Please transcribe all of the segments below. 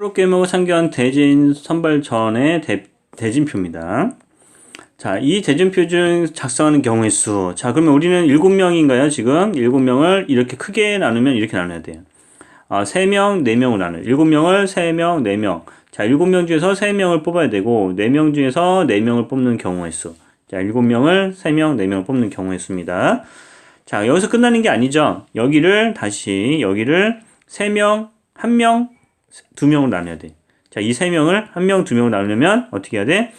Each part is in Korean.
프로게이머가 참견 대진 선발 전의 대, 대진표입니다. 자, 이 대진표 중 작성하는 경우의 수. 자, 그러면 우리는 7명인가요, 지금? 7명을 이렇게 크게 나누면 이렇게 나눠야 돼요. 아, 3명, 4명을 나눠요. 7명을 3명, 4명. 자, 7명 중에서 3명을 뽑아야 되고, 4명 중에서 4명을 뽑는 경우의 수. 자, 7명을 3명, 4명을 뽑는 경우의 수입니다. 자, 여기서 끝나는 게 아니죠. 여기를 다시, 여기를 3명, 1명, 2명을 나눠야 돼. 자, 이 3명을 1명, 2명을 나누려면 어떻게 해야 돼?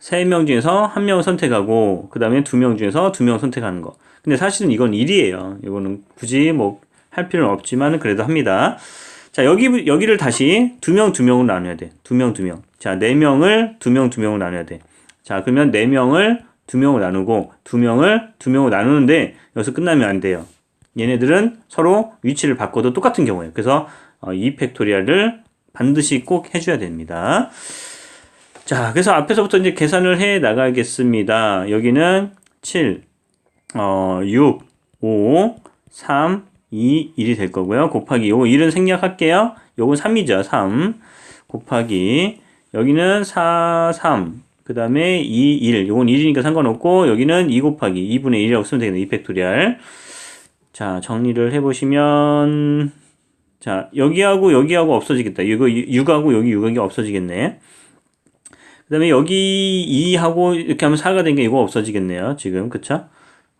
3명 중에서 1명을 선택하고, 그 다음에 2명 중에서 2명을 선택하는 거. 근데 사실은 이건 일이에요. 이거는 굳이 뭐 할 필요는 없지만 그래도 합니다. 자, 여기, 여기를 다시 2명, 2명을 나눠야 돼. 2명, 2명. 자, 4명을 2명, 2명을 나눠야 돼. 자, 그러면 4명을 2명을 나누고, 2명을 2명을 나누는데, 여기서 끝나면 안 돼요. 얘네들은 서로 위치를 바꿔도 똑같은 경우예요. 그래서 어, 이 팩토리얼을 반드시 꼭 해줘야 됩니다. 자, 그래서 앞에서부터 이제 계산을 해 나가겠습니다. 여기는 7, 어, 6, 5, 3, 2, 1이 될 거고요. 곱하기 요거 1은 생략할게요. 요건 3이죠. 3 곱하기 여기는 4, 3. 그 다음에 2, 1. 요건 1이니까 상관없고 여기는 2 곱하기 2분의 1이라고 쓰면 되겠네. 이 팩토리얼. 자, 정리를 해보시면 자, 여기하고 여기하고 없어지겠다. 이거 6하고 여기 6하기 없어지겠네. 그 다음에 여기 2하고 이렇게 하면 4가 된 게 이거 없어지겠네요. 지금, 그쵸?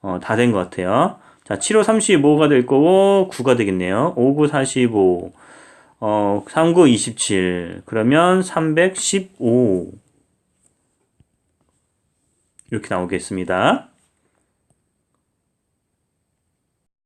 어, 다 된 것 같아요. 자, 7, 5, 35가 될 거고, 9가 되겠네요. 5, 9, 45, 어, 3, 9, 27. 그러면 315. 이렇게 나오겠습니다.